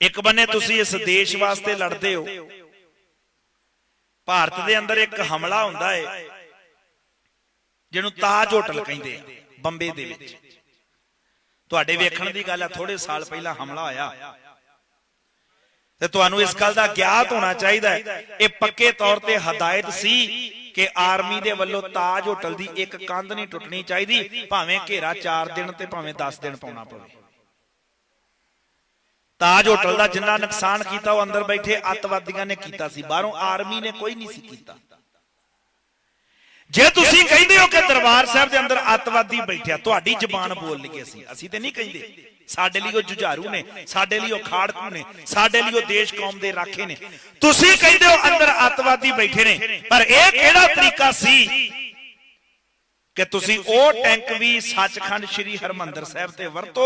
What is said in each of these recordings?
ਇੱਕ ਬੰਨੇ ਤੁਸੀਂ ਇਸ ਦੇਸ਼ ਵਾਸਤੇ ਲੜਦੇ ਹੋ। ਭਾਰਤ ਦੇ ਅੰਦਰ ਇੱਕ ਹਮਲਾ ਹੁੰਦਾ ਹੈ ਜਿਹਨੂੰ ਤਾਜ ਹੋਟਲ ਕਹਿੰਦੇ ਆ, ਬੰਬੇ ਦੇ ਵਿੱਚ। ਤੁਹਾਡੇ ਵੇਖਣ ਦੀ ਗੱਲ ਆ ਥੋੜੇ ਸਾਲ ਪਹਿਲਾਂ ਹਮਲਾ ਹੋਇਆ। ਤੇ ਤੁਹਾਨੂੰ ਇਸ ਗੱਲ ਦਾ ਗਿਆਤ ਹੋਣਾ ਚਾਹੀਦਾ ਹੈ ਇਹ ਪੱਕੇ ਤੌਰ ਤੇ ਹਦਾਇਤ ਸੀ ਕਿ ਆਰਮੀ ਦੇ ਵੱਲੋਂ ਤਾਜ ਹੋਟਲ ਦੀ ਇੱਕ ਕੰਧ ਨਹੀਂ ਟੁੱਟਣੀ ਚਾਹੀਦੀ, ਭਾਵੇਂ ਘੇਰਾ 4 ਦਿਨ ਤੇ ਭਾਵੇਂ 10 ਦਿਨ ਪਾਉਣਾ ਪਵੇ। ਤਾਜ ਹੋਟਲ ਦਾ ਜਿੰਨਾ ਨੁਕਸਾਨ ਕੀਤਾ ਉਹ ਅੰਦਰ ਬੈਠੇ ਅੱਤਵਾਦੀਆਂ ਨੇ ਕੀਤਾ ਸੀ। ਬਾਹਰੋਂ ਆਰਮੀ ਨੇ ਕੋਈ ਨਹੀਂ ਸੀ ਕੀਤਾ। ਜੇ ਤੁਸੀਂ ਕਹਿੰਦੇ ਹੋ ਕਿ ਦਰਬਾਰ ਸਾਹਿਬ ਦੇ ਅੰਦਰ ਅੱਤਵਾਦੀ ਬੈਠਿਆ ਤੁਹਾਡੀ ਜ਼ਬਾਨ ਬੋਲ ਲਈਏ ਅਸੀਂ ਅਸੀਂ ਤੇ ਨਹੀਂ ਕਹਿੰਦੇ। ਸਾਡੇ ਲਈ ਉਹ ਜੁਝਾਰੂ ਨੇ ਸਾਡੇ ਲਈ ਉਹ ਖਾੜਕੂ ਨੇ ਸਾਡੇ ਲਈ ਉਹ ਦੇਸ਼ ਕੌਮ ਦੇ ਰਾਖੇ ਨੇ। ਤੁਸੀਂ ਕਹਿੰਦੇ ਹੋ ਅੰਦਰ ਅੱਤਵਾਦੀ ਬੈਠੇ ਨੇ ਪਰ ਇਹ ਕਿਹੜਾ ਤਰੀਕਾ ਸੀ? ਕਿ ਤੁਸੀਂ ਉਹ ਟੈਂਕ ਵੀ ਸੱਚਖੰਡ ਸ੍ਰੀ ਹਰਮੰਦਰ ਸਾਹਿਬ ਤੇ ਵਰਤੋ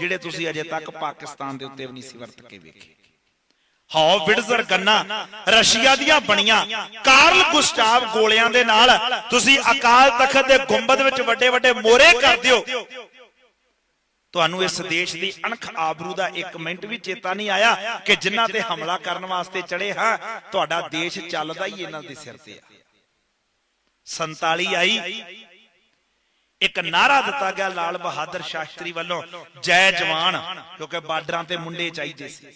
ਜਿਹੜੇ ਤੁਸੀਂ ਅਜੇ ਤੱਕ ਪਾਕਿਸਤਾਨ ਦੇ ਉੱਤੇ ਵੀ ਨਹੀਂ ਸੀ ਵਰਤ ਕੇ ਵੇਖੇ। ਹਾਉ ਵਿਡਜ਼ਰ ਗੰਨਾ ਰਸ਼ੀਆ ਦੀਆਂ ਬਣੀਆਂ ਕਾਰਲ ਗੁਸਟਾਵ ਗੋਲਿਆਂ ਦੇ ਨਾਲ ਤੁਸੀਂ ਅਕਾਲ ਤਖਤ ਦੇ ਗੁੰਬਦ ਵਿੱਚ ਵੱਡੇ ਵੱਡੇ ਮੋਰੇ ਕਰ ਦਿਓ। ਤੁਹਾਨੂੰ ਇਸ ਦੇਸ਼ ਦੀ ਅਣਖ ਆਬਰੂ ਦਾ ਇੱਕ ਮਿੰਟ ਵੀ ਚੇਤਾ ਨਹੀਂ ਆਇਆ ਕਿ ਜਿਨ੍ਹਾਂ ਤੇ ਹਮਲਾ ਕਰਨ ਵਾਸਤੇ ਚੜੇ ਹਾਂ ਤੁਹਾਡਾ ਦੇਸ਼ ਚੱਲਦਾ ਹੀ ਇਹਨਾਂ ਦੇ ਸਿਰ ਤੇ ਆ। 47 ਆਈ ਇੱਕ ਨਾਰਾ ਦਿੱਤਾ ਗਿਆ ਲਾਲ ਬਹਾਦਰ ਸ਼ਾਸਤਰੀ ਵੱਲੋਂ, ਜੈ ਜਵਾਨ, ਕਿਉਂਕਿ ਬਾਰਡਰਾਂ ਤੇ ਮੁੰਡੇ ਚਾਹੀਦੇ ਸੀ।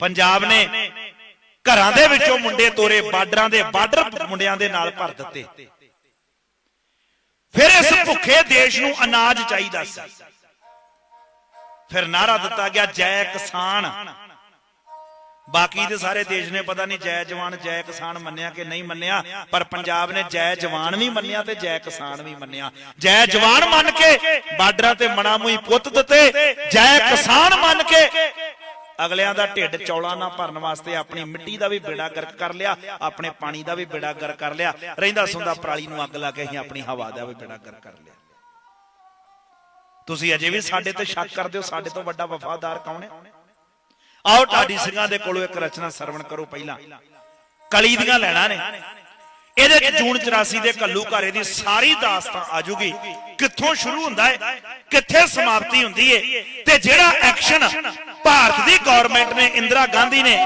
ਪੰਜਾਬ ਨੇ ਘਰਾਂ ਦੇ ਵਿੱਚੋਂ ਮੁੰਡੇ ਤੋਰੇ, ਬਾਰਡਰਾਂ ਦੇ, ਬਾਰਡਰ ਮੁੰਡਿਆਂ ਦੇ ਨਾਲ ਭਰ ਦਿੱਤੇ। ਫਿਰ ਇਸ ਭੁੱਖੇ ਦੇਸ਼ ਨੂੰ ਅਨਾਜ ਚਾਹੀਦਾ ਸੀ। ਫਿਰ ਨਾਰਾ ਦਿੱਤਾ ਗਿਆ ਜੈ ਕਿਸਾਨ। ਬਾਕੀ ਦੇ ਸਾਰੇ ਦੇਸ਼ ਨੇ ਪਤਾ ਨਹੀਂ ਜੈ ਜਵਾਨ, ਜੈ ਕਿਸਾਨ ਮੰਨਿਆ ਕਿ ਨਹੀਂ ਮੰਨਿਆ, ਪਰ ਪੰਜਾਬ ਨੇ ਜੈ ਜਵਾਨ ਵੀ ਮੰਨਿਆ ਤੇ ਜੈ ਕਿਸਾਨ ਵੀ ਮੰਨਿਆ। ਜੈ ਜਵਾਨ ਮੰਨ ਕੇ ਬਾਰਡਰਾਂ ਤੇ ਮਣਾ ਮੂਈ ਪੁੱਤ ਦਿੱਤੇ, ਜੈ ਕਿਸਾਨ ਮੰਨ ਕੇ ਅਗਲਿਆਂ ਦਾ ਢਿੱਡ ਚੌਲਾਂ ਨਾ ਭਰਨ ਵਾਸਤੇ ਆਪਣੀ ਮਿੱਟੀ ਦਾ ਵੀ ਬੇੜਾ ਗਰਕ ਕਰ ਲਿਆ, ਆਪਣੇ ਪਾਣੀ ਦਾ ਵੀ ਬੇੜਾ ਗਰਕ ਕਰ ਲਿਆ। ਰਹਿੰਦਾ ਸੁੰਦਾ ਪਰਾਲੀ ਨੂੰ ਅੱਗ ਲਾ ਕੇ ਅਸੀਂ ਆਪਣੀ ਹਵਾ ਦਾ ਵੀ ਬੇੜਾ ਗਰਕ ਕਰ ਲਿਆ। ਤੁਸੀਂ ਅਜੇ ਵੀ ਸਾਡੇ ਤੇ ਸ਼ੱਕ ਕਰਦੇ ਹੋ, ਸਾਡੇ ਤੋਂ ਵੱਡਾ ਵਫਾਦਾਰ ਕੌਣ ਹੈ? ਆਓ ਢਾਡੀ ਸਿੰਘਾਂ ਦੇ ਕੋਲੋਂ ਇੱਕ ਰਚਨਾ ਸਰਵਣ ਕਰੋ ਪਹਿਲਾਂ। ਕਲੀ ਦੀਆਂ ਲੈਣਾ ਨੇ। ਇਹਦੇ ਚ ਜੂਨ 84 ਦੇ ਕੱਲੂ ਘਾਰੇ ਦੀ ਸਾਰੀ ਦਾਸਤਾਨ ਆਜੂਗੀ ਕਿੱਥੋਂ ਸ਼ੁਰੂ ਹੁੰਦਾ ਹੈ ਕਿੱਥੇ ਸਮਾਪਤੀ ਹੁੰਦੀ ਹੈ ਤੇ ਜਿਹੜਾ ਐਕਸ਼ਨ ਭਾਰਤ ਦੀ ਗਵਰਨਮੈਂਟ ਨੇ ਇੰਦਰਾ ਗਾਂਧੀ ਨੇ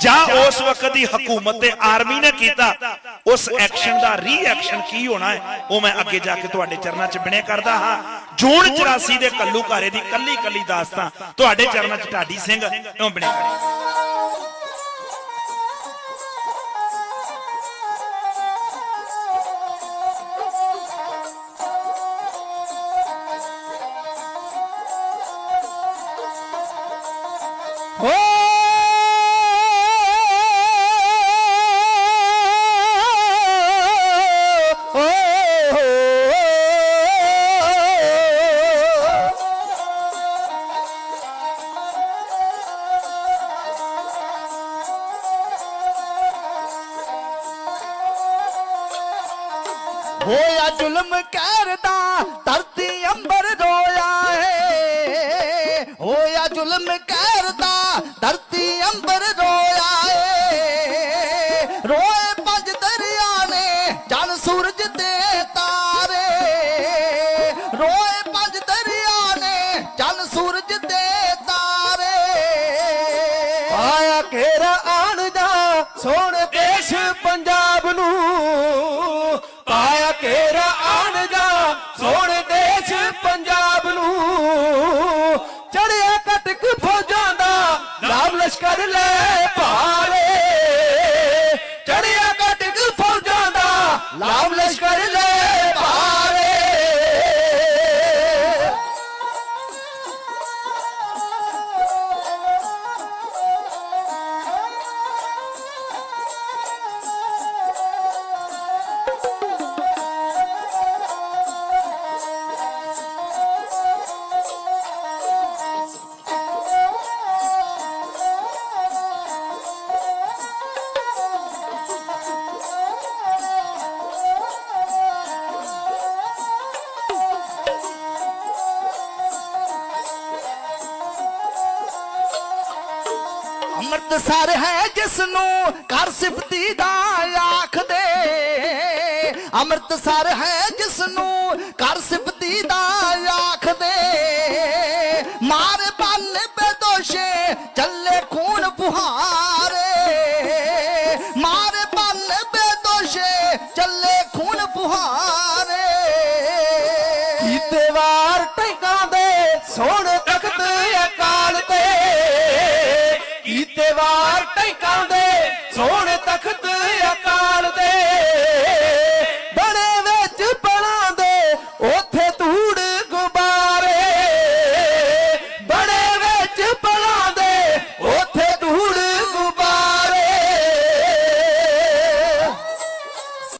ਜਾਂ ਉਸ ਵਕਤ ਦੀ ਹਕੂਮਤ ਤੇ ਆਰਮੀ ਨੇ ਕੀਤਾ, ਉਸ ਐਕਸ਼ਨ ਦਾ ਰੀਐਕਸ਼ਨ ਕੀ ਹੋਣਾ ਹੈ, ਉਹ ਮੈਂ ਅੱਗੇ ਜਾ ਕੇ ਤੁਹਾਡੇ ਚਰਨਾਂ 'ਚ ਬਿਨੇ ਕਰਦਾ ਹਾਂ। ਜੂਨ 84 ਦੇ ਕੱਲੂ ਘਾਰੇ ਦੀ ਕੱਲੀ ਕੱਲੀ ਦਾਸਤਾਨ, ਤੁਹਾਡੇ ਚਰਨਾਂ 'ਚ ਢਾਡੀ ਸਿੰਘ, ਇਉਂ ਬਿਨੇ ਕਰੇ। ਹੋ ਹੋਇਆ ਜ਼ੁਲਮ ਕਰਦਾ ਧਰਤੀ ਅੰਬਰ ਰੋਇਆ ਏ ਹੋਇਆ ਜ਼ੁਲਮ ਕਰਦਾ ਧਰਤੀ ਅੰਬਰ ਸੋਹਣੇ ਦੇਸ਼ ਪੰਜ ਅੰਮ੍ਰਿਤਸਰ ਹੈ ਜਿਸ ਨੂੰ ਕਰ ਸਿਫਤੀ ਦਾ ਆਖਦੇ ਅੰਮ੍ਰਿਤਸਰ ਹੈ ਜਿਸ ਨੂੰ ਕਰ ਸਿਫਤੀ ਨਹੀਂ ਕਾਉਂਦੇ ਸੋਹਣੇ